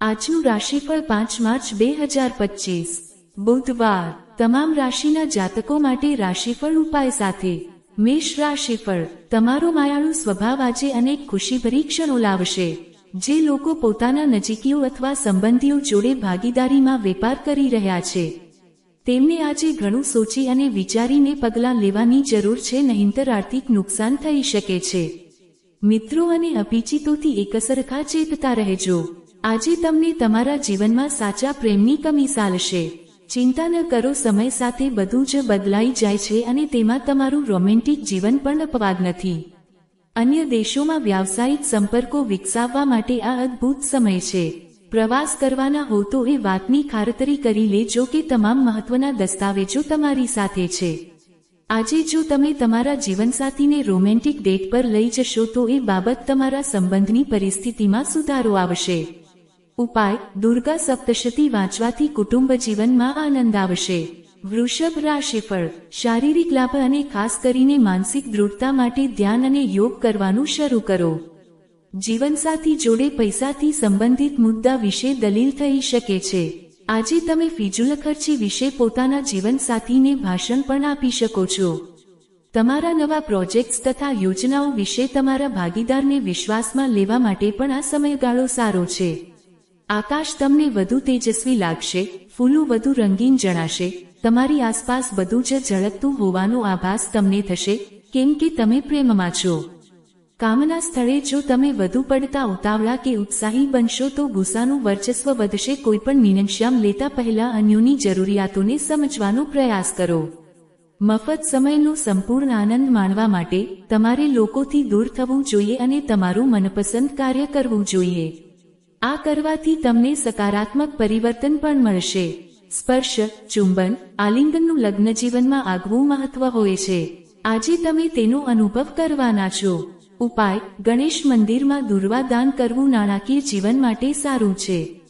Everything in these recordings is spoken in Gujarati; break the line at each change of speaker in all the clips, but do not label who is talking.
આજનું રાશિફળ પાંચ માર્ચ બે હજાર પચીસ. બુધવાર. તમામ રાશિના જાતકો માટે રાશિફળ ઉપાય સાથે. મેષ રાશિફળ. તમારો માયાળુ સ્વભાવ આજે અનેક ખુશીભરી ક્ષણો લાવશે. જે લોકો પોતાના નજીકીઓ અથવા સંબંધીઓ જોડે ભાગીદારીમાં વેપાર કરી રહ્યા છે. તેમને આજે ઘણું સોચી અને વિચારીને પગલાં લેવાની જરૂર છે નહીંતર આર્થિક નુકસાન થઈ શકે છે. મિત્રો અને અભિચિતોથી એકસરખા ચેતતા રહેજો. આજે તમને તમારા જીવનમાં સાચા પ્રેમની કમી સાલશે ચિંતા ન કરો, સમય સાથે બધું જ બદલાઈ જાય છે અને તેમાં તમારું રોમેન્ટિક જીવન પણ અપવાદ નથી. અન્ય દેશોમાં વ્યાવસાયિક સંપર્કો વિકસાવવા માટે આ અદ્ભુત સમય છે. પ્રવાસ કરવાના હો તો એ વાતની ખાતરી કરી લેજો કે તમામ મહત્વના દસ્તાવેજો તમારી સાથે છે. આજે જો તમે તમારા જીવનસાથીને રોમેન્ટિક ડેટ પર લઈ જશો તો એ બાબત તમારા સંબંધની પરિસ્થિતિમાં સુધારો આવશે. ઉપાય, દુર્ગા સપ્તશતી વાંચવાથી કુટુંબ જીવનમાં આનંદ આવશે. વૃષભ રાશિફળ શારીરિક લાભ અને ખાસ કરીને માનસિક દૃઢતા માટે ધ્યાન અને યોગ કરવાનું શરૂ કરો. જીવનસાથી જોડે પૈસાથી સંબંધિત મુદ્દા વિશે દલીલ થઈ શકે છે. આજે તમે ફિજુલ ખર્ચી વિશે પોતાના જીવનસાથીને ભાષણ પણ આપી શકો છો. તમારા નવા પ્રોજેક્ટ્સ તથા યોજનાઓ વિશે તમારા ભાગીદારને વિશ્વાસમાં લેવા માટે પણ આ સમયગાળો સારો છે. આકાશ તમને વધુ તેજસ્વી લાગશે, ફૂલો વધુ રંગીન જણાશે, તમારી આસપાસ બધું જ ઝળકતું હોવાનો આભાસ તમને થશે, કેમ કે તમે પ્રેમમાં છો. કામના સ્થળે જો તમે વધુ પડતા ઉતાવળા કે ઉત્સાહી બનશો તો ગુસ્સાનું વર્ચસ્વ વધશે, કોઈપણ નિનશ્યામ લેતા પહેલા અન્યોની જરૂરિયાતોને સમજવાનો પ્રયાસ કરો. મફત સમયનો સંપૂર્ણ આનંદ માણવા માટે તમારે લોકોથી દૂર થવું જોઈએ અને તમારું મનપસંદ કાર્ય કરવું જોઈએ. આ કરવાથી તમને સકારાત્મક પરિવર્તન પણ મળશે. સ્પર્શ, ચુંબન, આલિંગનનું લગ્ન જીવનમાં આગવું મહત્વ હોય છે. આજે તમે તેનો અનુભવ કરવાના છો. ઉપાય, ગણેશ મંદિરમાં દુર્વા દાન કરવું નાણાકીય જીવન માટે સારું છે.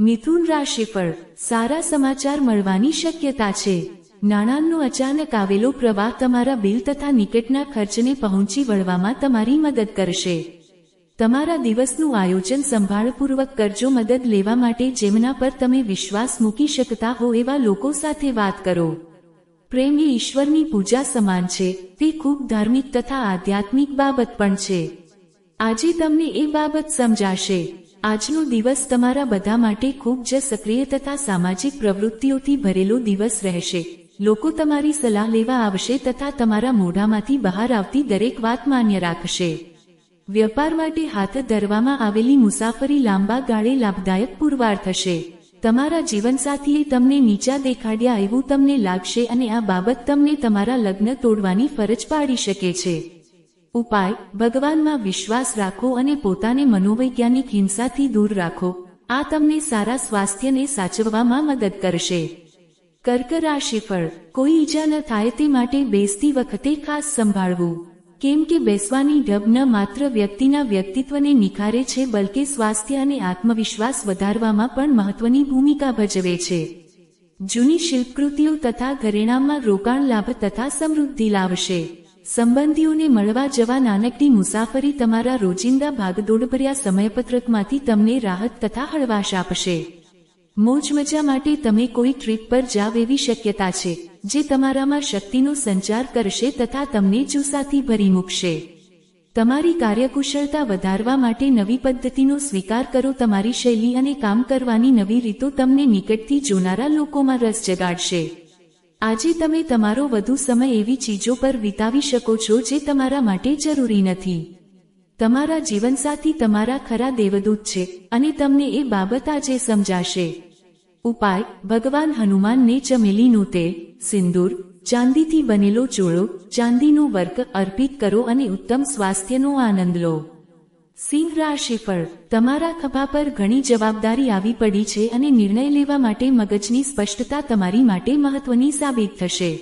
મિથુન રાશિ પર સારા સમાચાર મળવાની શક્યતા છે. નાણાંનો અચાનક આવેલો પ્રવાહ તમારા બિલ તથા નિકટના ખર્ચને પહોંચી વળવામાં તમારી મદદ કરશે. તમારા દિવસનું આયોજન સંભાળપૂર્વક કરજો. મદદ લેવા માટે જેમના પર તમે વિશ્વાસ મૂકી શકતા હો એવા લોકો સાથે વાત કરો. પ્રેમ એ ઈશ્વરની પૂજા સમાન છે. તે ખૂબ ધાર્મિક તથા આધ્યાત્મિક બાબત પણ છે. આજે તમને એ બાબત સમજાશે. આજનો દિવસ તમારા બધા માટે ખૂબ જ સક્રિય તથા સામાજિક પ્રવૃત્તિઓથી ભરેલો દિવસ રહેશે. લોકો તમારી સલાહ લેવા આવશે તથા તમારા મોઢામાંથી બહાર આવતી દરેક વાત માન્ય રાખશે. વ્યાપાર માટે હાથ ધરવામાં આવેલી મુસાફરી લાંબા ગાળે લાભદાયક પુરવાર થશે. તમારા જીવનસાથીએ તમને નીચા દેખાડ્યા એવું તમને લાગશે અને આ બાબત તમને તમારા લગ્ન તોડવાની ફરજ પાડી શકે છે. ઉપાય, ભગવાનમાં વિશ્વાસ રાખો અને પોતાને મનોવૈજ્ઞાનિક હિંસાથી દૂર રાખો. આ તમને સારા સ્વાસ્થ્યને સાચવવામાં મદદ કરશે. કર્ક રાશિફળ કોઈ ઈજા ન થાય તે માટે બેસતી વખતે ખાસ સંભાળવું. કેમ કે બેસવાની ઢબ ન માત્ર વ્યક્તિના વ્યક્તિત્વને નિખારે છે, બલકે સ્વાસ્થ્ય અને આત્મવિશ્વાસ વધારવામાં પણ મહત્વની ભૂમિકા ભજવે છે. જૂની શિલ્પકૃતિઓ તથા ઘરેણામાં રોકાણ લાભ તથા સમૃદ્ધિ લાવશે. સંબંધીઓને મળવા જવા નાનકડી મુસાફરી તમારા રોજિંદા ભાગદોડભર્યા સમયપત્રકમાંથી તમને રાહત તથા હળવાશ આપશે. મોજ મજા માટે તમે કોઈ ટ્રીપ પર જાવ એવી શક્યતા છે. જે તમારામાં શક્તિનો સંચાર કરશે તથા તમને ચૂસાથી ભરી મૂકશે. તમારી કાર્યકુશળતા વધારવા માટે નવી પદ્ધતિનો સ્વીકાર કરો. તમારી શૈલી અને કામ કરવાની નવી રીતો તમને નિકટથી જોનારા લોકોમાં રસ જગાડશે. આજે તમે તમારો વધુ સમય એવી ચીજો પર વિતાવી શકો છો જે તમારા માટે જરૂરી નથી. તમારા જીવનસાથી તમારા ખરા દેવદૂત છે અને તમને એ બાબત આજે સમજાશે. ઉપાય, ભગવાન હનુમાનને ચમેલીનું તેલ, સિંદૂર, ચાંદીથી બનેલો ચોળો, ચાંદીનું વર્ક અર્પિત કરો અને ઉત્તમ સ્વાસ્થ્યનો આનંદ લો. સિંહ રાશિફળ તમારા ખભા પર ઘણી જવાબદારી આવી પડી છે અને નિર્ણય લેવા માટે મગજની સ્પષ્ટતા તમારી માટે મહત્વની સાબિત થશે.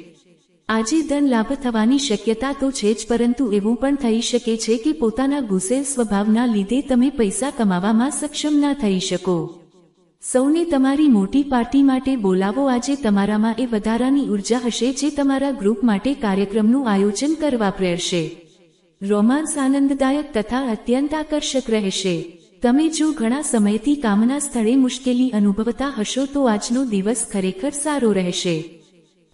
આજે ધન લાભ થવાની શક્યતા તો છે જ પરંતુ એવું પણ થઈ શકે છે કે પોતાના ગુસ્સેલ સ્વભાવના લીધે તમે પૈસા કમાવામાં સક્ષમ ના થઈ શકો. સૌને તમારી મોટી પાર્ટી માટે બોલાવો. આજે તમારામાં એ વધારાની ઊર્જા હશે જે તમારા ગ્રુપ માટે કાર્યક્રમનું આયોજન કરવા પ્રેરશે રોમાન્સ આનંદદાયક તથા અત્યંત આકર્ષક રહેશે. તમે જો ઘણા સમયથી કામના સ્થળે મુશ્કેલી અનુભવતા હશો તો આજનો દિવસ ખરેખર સારો રહેશે.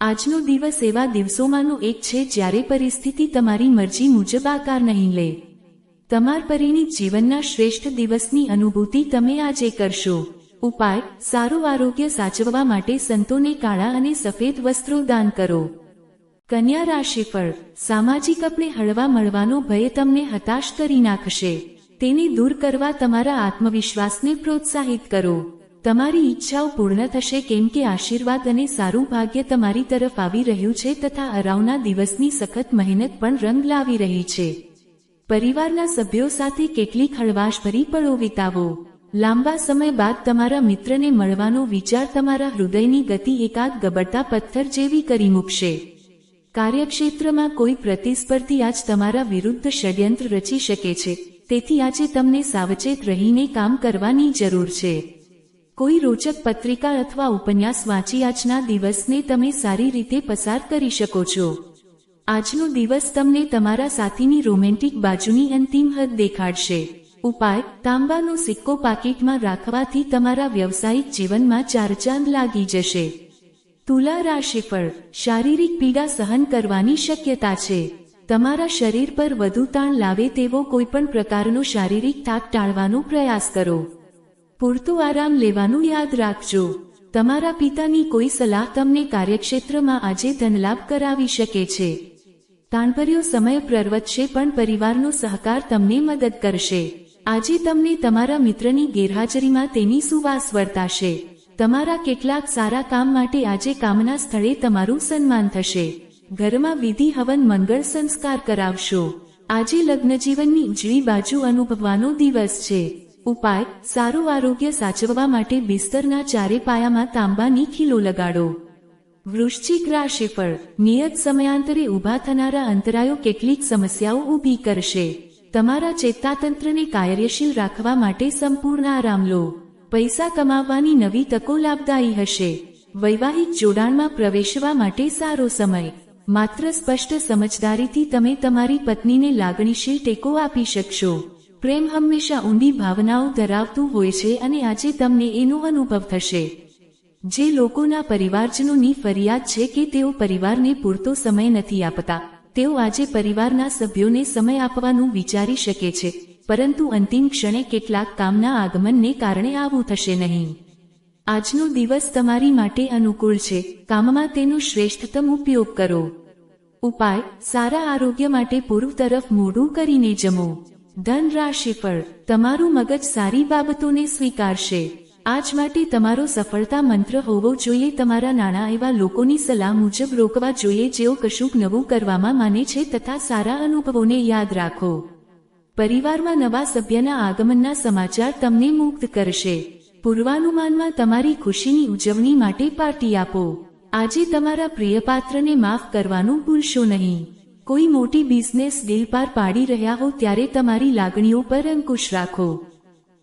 આજનો દિવસ એવા દિવસોમાંનો એક છે જ્યારે પરિસ્થિતિ તમારી મરજી મુજબ આકાર નહીં લે. તમાર પરિણીત જીવનના શ્રેષ્ઠ દિવસની અનુભૂતિ તમે આજે કરશો. ઉપાય, સારું આરોગ્ય સાચવવા માટે સંતોને કાળા અને સફેદ વસ્ત્રો દાન કરો. કન્યા રાશિફળ સામાજિક આપણે હળવા મળવાનો ભય તમને હતાશ કરી નાખશે. તેને દૂર કરવા તમારા આત્મવિશ્વાસને પ્રોત્સાહિત કરો. તમારી ઈચ્છાઓ પૂર્ણ થશે કેમ કે આશીર્વાદ અને સારું ભાગ્ય તમારી તરફ આવી રહ્યું છે તથા અરાવના દિવસની સખત મહેનત પણ રંગ લાવી રહી છે. પરિવારના સભ્યો સાથે કેટલીક હળવાશભરી પળો વિતાવો. લાંબા સમય બાદ તમારા મિત્રને મળવાનો વિચાર તમારા હૃદયની ગતિ એકાદ ગબડતા પથ્થર જેવી કરી મૂકશે. કાર્યક્ષેત્રમાં કોઈ પ્રતિસ્પર્ધી આજ તમારા વિરુદ્ધ ષડયંત્ર રચી શકે છે. તેથી આજે તમને સાવચેત રહીને કામ કરવાની જરૂર છે. કોઈ રોચક પત્રિકા અથવા ઉપન્યાસ વાંચી આજના દિવસને તમે સારી રીતે પસાર કરી શકો છો. આજનો દિવસ તમને તમારા સાથીની રોમેન્ટિક બાજુની અંતિમ હદ દેખાડશે. ઉપાય, તાંબાનો સિક્કો પાકીટમાં રાખવાથી તમારા વ્યવસાયિક જીવનમાં ચાર ચાંદ લાગી જશે. તુલા રાશિફળ શારીરિક પીડા સહન કરવાની શક્યતા છે. તમારા શરીર પર વધુ તાણ લાવે તેવો કોઈપણ પ્રકારનો શારીરિક થાક ટાળવાનો પ્રયાસ કરો. પૂરતો આરામ લેવાનું યાદ રાખજો. તમારા પિતાની કોઈ સલાહ તમને કાર્યક્ષેત્રમાં આજે ધનલાભ કરાવી શકે છે. તાણભર્યો સમય પ્રર્વતશે પણ પરિવારનો સહકાર તમને મદદ કરશે. આજે તમને તમારા મિત્રની ગેરહાજરીમાં તેની સુવાસ વર્તાશે? તમારા કેટલાક સારા કામ માટે આજે કામના સ્થળે તમારું સન્માન થશે. ઘરમાં વિધિ હવન મંગળ સંસ્કાર કરાવશો. આજે લગ્નજીવનની ઉજળી બાજુ અનુભવવાનો દિવસ છે. ઉપાય, સારું આરોગ્ય સાચવવા માટે બિસ્તરના ચારે પાયામાં તાંબાની ખીલો લગાડો. વૃશ્ચિક રાશિફળ, નિયત સમયાંતરે ઊભા થનારા અંતરાયો કેટલીક સમસ્યાઓ ઊભી કરશે. તમારા ચેતાતંત્રને કાર્યશીલ રાખવા માટે સંપૂર્ણ આરામ લો. પૈસા કમાવવાની નવી તકો લાભદાયી હશે. વૈવાહિક જોડાણમાં પ્રવેશવા માટે સારો સમય. માત્ર સ્પષ્ટ સમજદારીથી તમે તમારી પત્નીને લાગણીશીલ ટેકો આપી શકશો. પ્રેમ હંમેશા ઊંડી ભાવનાઓ ધરાવતું હોય છે અને આજે તમને એનો અનુભવ થશે. જે લોકોના પરિવારજનોની ફરિયાદ છે કે તેઓ પરિવારને પૂરતો સમય નથી આપતા. તેઓ આજે પરિવારના સભ્યોને સમય આપવાનું વિચારી શકે છે, પરંતુ અંતિમ ક્ષણે કેટલાક કામના આગમનને કારણે આવું થશે નહીં. આજનો દિવસ તમારી માટે અનુકૂળ છે, કામમાં તેનો શ્રેષ્ઠતમ ઉપયોગ કરો. ઉપાય, સારા આરોગ્ય માટે પૂર્વ તરફ મોઢું કરીને જમો. ધન રાશિ રાશિફળ તમારું મગજ સારી બાબતોને સ્વીકારશે. આજ માટે તમારો સફળતા મંત્ર હોવો જોઈએ. તમારા નાણાં એવા લોકોની સલાહ મુજબ રોકવા જોઈએ જેઓ કશુંક નવું કરવામાં માને છે તથા સારા અનુભવોને યાદ રાખો. પરિવારમાં નવા સભ્યના આગમનના સમાચાર તમને મુક્ત કરશે. પૂર્વાનુમાનમાં તમારી ખુશીની ઉજવણી માટે પાર્ટી આપો. આજે તમારા પ્રિયપાત્રને માફ કરવાનું ભૂલશો નહીં. કોઈ મોટી બિઝનેસ ડીલ પાર પાડી રહ્યા હો ત્યારે તમારી લાગણીઓ પર અંકુશ રાખો.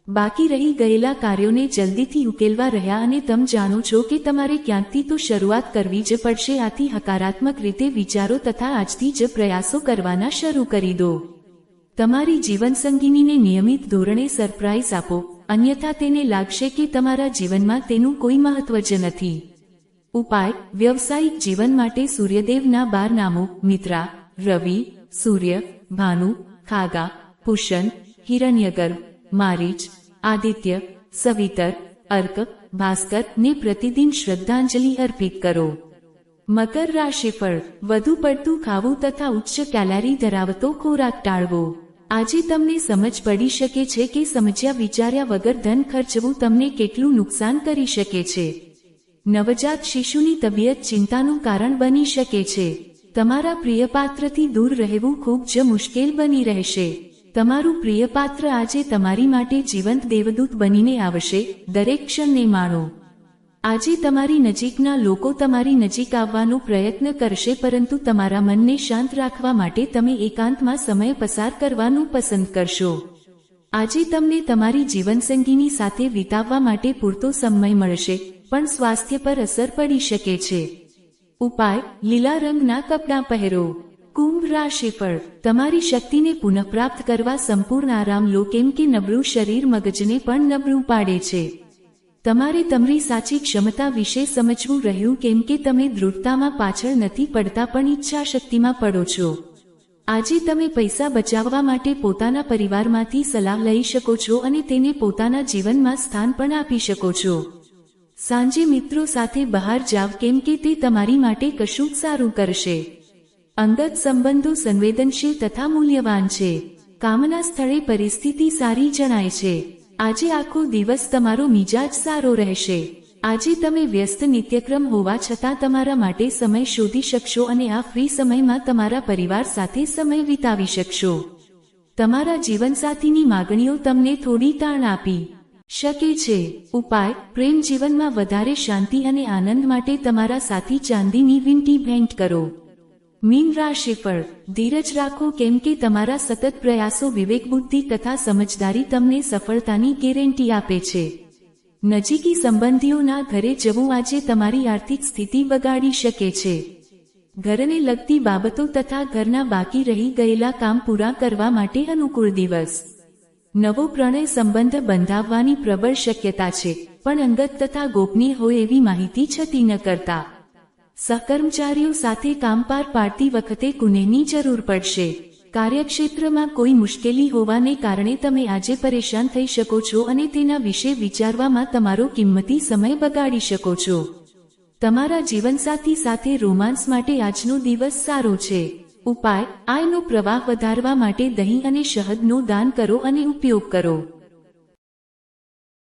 બાકી રહી ગયેલા કાર્યોને જલ્દીથી ઉકેલવા રહ્યા અને તમે જાણો છો કે તમારે ક્યાંકથી તો શરૂઆત કરવી જ પડશે, આથી હકારાત્મક રીતે વિચારો તથા આજથી જ પ્રયાસો કરવાના શરૂ કરી દો. તમારી જીવનસંગીનીને નિયમિત ધોરણે સરપ્રાઇઝ આપો, અન્યથા તેને લાગશે કે તમારા જીવનમાં તેનું કોઈ મહત્વ જ નથી. ઉપાય, વ્યવસાયિક જીવન માટે સૂર્યદેવના બાર નામો, મિત્રા, રવિ, સૂર્ય, ભાનુ, ખાગા પુષણ હિરણ્યગર્ભ, મારીચ આદિત્ય, સવિતર, અર્ક, ભાસ્કર ને પ્રતિદિન શ્રદ્ધાંજલિ અર્પિત કરો. મકર રાશિફળ વધુ પડતું ખાવું તથા ઉચ્ચ કેલેરી ધરાવતો ખોરાક ટાળવો. આજે તમને સમજ પડી શકે છે કે સમજ્યા વિચાર્યા વગર ધન ખર્ચવું તમને કેટલું નુકસાન કરી શકે છે. નવજાત શિશુની તબિયત ચિંતાનું કારણ બની શકે છે. તમારા પ્રિયપાત્રથી દૂર રહેવું ખૂબ જ મુશ્કેલ બની રહેશે. તમારું પ્રિયપાત્ર આજે તમારી માટે જીવંત દેવદૂત બનીને આવશે, દરેક ક્ષણને માણો. આજે તમારી નજીકના લોકો તમારી નજીક આવવાનો પ્રયત્ન કરશે પરંતુ તમારા મનને શાંત રાખવા માટે તમે એકાંતમાં સમય પસાર કરવાનું પસંદ કરશો. આજે તમને તમારી જીવનસંગીની સાથે વિતાવવા માટે પૂરતો સમય મળશે, પણ સ્વાસ્થ્ય પર અસર પડી શકે છે. ઉપાય, લીલા રંગના કપડાં પહેરો. કુંભ રાશિફળ તમારી શક્તિને પુનઃપ્રાપ્ત કરવા સંપૂર્ણ આરામ લો કેમ કે નબળું શરીર મગજને પણ નબળું પાડે છે. તમારે તમારી સાચી ક્ષમતા વિશે સમજવું રહ્યું કેમ કે તમે દૃઢતામાં પાછળ નથી પડતા પણ ઈચ્છા શક્તિમાં પડો છો. આજે તમે પૈસા બચાવવા માટે પોતાના પરિવારમાંથી સલાહ લઈ શકો છો અને તેને પોતાના જીવનમાં સ્થાન પણ આપી શકો છો. સાંજે મિત્રો સાથે બહાર જાવ કેમ કે તે તમારી માટે કશું સારું કરશે. અંગત સંબંધો સંવેદનશીલ તથા મૂલ્યવાન છે. કામના સ્થળે પરિસ્થિતિ સારી જણાય છે. આજે આખો દિવસ તમારો મિજાજ સારો રહેશે. આજે તમે વ્યસ્ત નિત્યક્રમ હોવા છતાં તમારા માટે સમય શોધી શકશો અને આ ફ્રી સમયમાં તમારા પરિવાર સાથે સમય વિતાવી શકશો. તમારા જીવનસાથીની માગણીઓ તમને થોડી તાણ આપી. શકે છે. ઉપાય, પ્રેમ જીવનમાં વધારે શાંતિ અને આનંદ માટે તમારા સાથી ચાંદીની વીંટી ભેન્ટ કરો. મીન રાશિફળ ધીરજ રાખો કેમ કે તમારા સતત પ્રયાસો વિવેક બુદ્ધિ તથા સમજદારી તમને સફળતાની ગેરંટી આપે છે. નજીકી સંબંધીઓના ઘરે જવું આજે તમારી આર્થિક સ્થિતિ બગાડી શકે છે. ઘરને લગતી બાબતો તથા ઘરના બાકી રહી ગયેલા કામ પૂરા કરવા માટે અનુકૂળ દિવસ. નવો પ્રણય સંબંધ બંધાવવાની પ્રબળ શક્યતા છે, પણ અંગત તથા ગોપનીય હોય એવી માહિતી છતી ન કરતા. સહકર્મચારીઓ સાથે કામ પાર પાડતી વખતે કુનેહની જરૂર પડશે. કાર્યક્ષેત્રમાં કોઈ મુશ્કેલી હોવાને કારણે તમે આજે પરેશાન થઈ શકો છો અને તેના વિશે વિચારવામાં તમારો કિંમતી સમય બગાડી શકો છો. તમારા જીવનસાથી સાથે રોમાન્સ માટે આજનો દિવસ સારો છે. ઉપાય, આયનો પ્રવાહ વધારવા માટે દહીં અને શહદનું દાન કરો અને ઉપયોગ કરો.